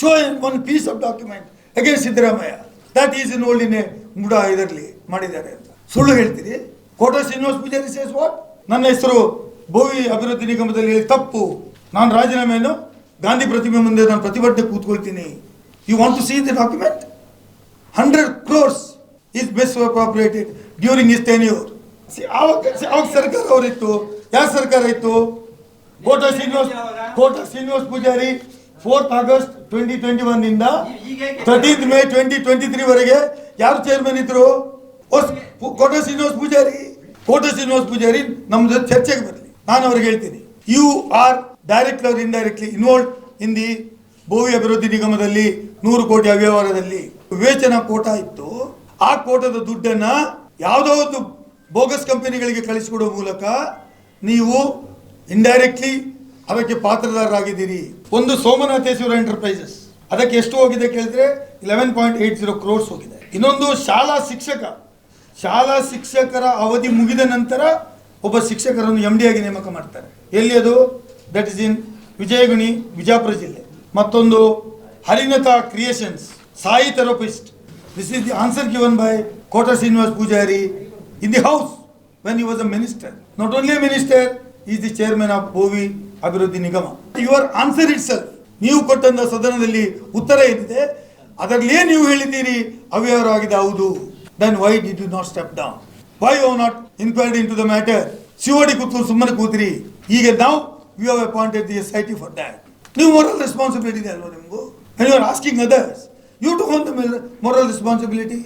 Show one piece of document against Siddaramaiah that is in old in a MUDA ಇದರಲ್ಲಿ ಮಾಡಿದ್ದಾರೆ ಅಂತ. ಸುಳ್ಳು ಹೇಳ್ತೀರಿ? ಕೋಟಾ ಶ್ರೀನಿವಾಸ್ ಪೂಜಾರಿ ಸೇಸ್ ವಾಟ್ ನನ್ನ ಹೆಸರು ಭೋವಿ ಅಭಿವೃದ್ಧಿ ನಿಗಮದಲ್ಲಿ ತಪ್ಪು. ನಾನು ರಾಜೀನಾಮೆಯನ್ನು ಗಾಂಧಿ ಪ್ರತಿಮೆ ಮುಂದೆ ನಾನು ಪ್ರತಿಭಟನೆ ಕೂತ್ಕೊಳ್ತೀನಿ. You want to see the document hundred crores is been appropriated during his tenure ಅವಾಗ ಯಾವ ಸರ್ಕಾರ ಅವರಿತ್ತು. ಯಾವ ಸರ್ಕಾರ ಇತ್ತು? Kota Srinivas Kota Srinivas Poojary fourth August twenty twenty one ಇಂದ thirteenth May twenty twenty three ವರೆಗೆ ಯಾರು ಚೇರ್ಮನ್ ಇದ್ರು? ಕೋಟ ಶ್ರೀನಿವಾಸ್ ಪೂಜಾರಿ. ಕೋಟ ಶ್ರೀನಿವಾಸ್ ಪೂಜಾರಿ ನಮ್ಮ ಜೊತೆ ಚರ್ಚೆಗೆ ಬರಲಿ. ನಾನು ಅವ್ರಿಗೆ ಹೇಳ್ತೀನಿ. ಯು ಆರ್ ಡೈರೆಕ್ಟ್ಲಿ ಅವ್ರು indirectly involve in the Bhoomi Abhivruddhi ನಿಗಮದಲ್ಲಿ ನೂರು ಕೋಟಿ ಅವ್ಯವಹಾರದಲ್ಲಿ. ವಿವೇಚನಾ ಕೋಟ ಇತ್ತು. ಆ ಕೋಟದ ದುಡ್ಡನ್ನ ಯಾವುದೋ ಒಂದು ಬೋಗಸ್ ಕಂಪನಿಗಳಿಗೆ ಕಳಿಸಿಕೊಡುವ ಮೂಲಕ ನೀವು ಇಂಡೈರೆಕ್ಟ್ಲಿ ಅದಕ್ಕೆ ಪಾತ್ರದಾರರಾಗಿದ್ದೀರಿ. ಒಂದು ಸೋಮನಾಥೇಶ್ವರ ಎಂಟರ್ಪ್ರೈಸಸ್ ಅದಕ್ಕೆ ಎಷ್ಟು ಹೋಗಿದೆ ಕೇಳಿದ್ರೆ eleven point eight zero crores ಹೋಗಿದೆ. ಇನ್ನೊಂದು ಶಾಲಾ ಶಿಕ್ಷಕ. ಶಾಲಾ ಶಿಕ್ಷಕರ ಅವಧಿ ಮುಗಿದ ನಂತರ ಒಬ್ಬ ಶಿಕ್ಷಕರನ್ನು ಎಂ ಡಿ ಆಗಿ ನೇಮಕ ಮಾಡ್ತಾರೆ. ಎಲ್ಲಿ ಅದು? That is in Vijayaguni, Vijapura ಜಿಲ್ಲೆ. ಮತ್ತೊಂದು ಹರಿನತಾ creations Sai therapist this is the answer given by Kota Srinivas Poojary in the house when you was a minister not only minister is the chairman of Bhovi Abhivruddhi Nigama. Your answer it ನೀವು ಕೊಟ್ಟಂತ ಸದನದಲ್ಲಿ ಉತ್ತರ ಏನಿದೆ? ಅದರಲ್ಲೇ ನೀವು ಹೇಳಿದ್ದೀರಿ, ಅವ್ಯವಹಾರವಾಗಿದೆ, ಹೌದು. Then why did you not step down why you not inquired into the matter CID ಕೂತ್ಕೊಂಡು ಸುಮ್ಮನೆ ಕೂತ್ರಿ. ಈಗ ನಾವು you have appointed the S I T for that ನೀವು ಮೊರಲ್ ರೆಸ್ಪಾನ್ಸಿಬಿಲಿಟಿ ಇದೆ ಅಲ್ವಾ ನಿಮಗೂ? Asking others you to own the moral responsibility